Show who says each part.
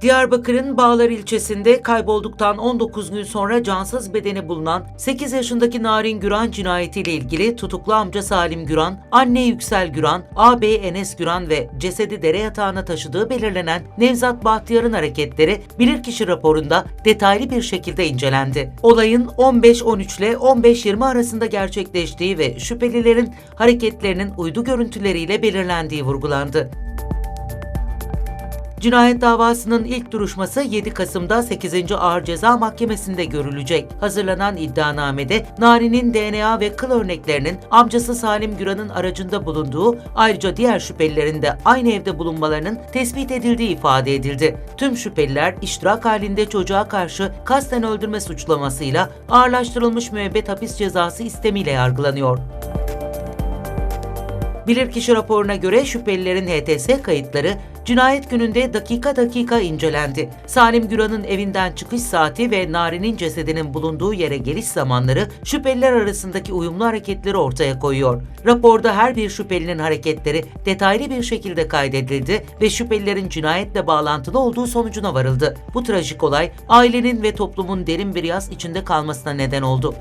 Speaker 1: Diyarbakır'ın Bağlar ilçesinde kaybolduktan 19 gün sonra cansız bedeni bulunan 8 yaşındaki Narin Güran cinayetiyle ilgili tutuklu amca Salim Güran, anne Yüksel Güran, ağabey Enes Güran ve cesedi dere yatağına taşıdığı belirlenen Nevzat Bahtiyar'ın hareketleri bilirkişi raporunda detaylı bir şekilde incelendi. Olayın 15-13 ile 15-20 arasında gerçekleştiği ve şüphelilerin hareketlerinin uydu görüntüleriyle belirlendiği vurgulandı. Cinayet davasının ilk duruşması 7 Kasım'da 8. Ağır Ceza Mahkemesi'nde görülecek. Hazırlanan iddianamede Nari'nin DNA ve kıl örneklerinin amcası Salim Güran'ın aracında bulunduğu, ayrıca diğer şüphelilerin de aynı evde bulunmalarının tespit edildiği ifade edildi. Tüm şüpheliler iştirak halinde çocuğa karşı kasten öldürme suçlamasıyla ağırlaştırılmış müebbet hapis cezası istemiyle yargılanıyor. Bilirkişi raporuna göre şüphelilerin HTS kayıtları cinayet gününde dakika dakika incelendi. Salim Güran'ın evinden çıkış saati ve Nari'nin cesedinin bulunduğu yere geliş zamanları şüpheliler arasındaki uyumlu hareketleri ortaya koyuyor. Raporda her bir şüphelinin hareketleri detaylı bir şekilde kaydedildi ve şüphelilerin cinayetle bağlantılı olduğu sonucuna varıldı. Bu trajik olay ailenin ve toplumun derin bir yas içinde kalmasına neden oldu.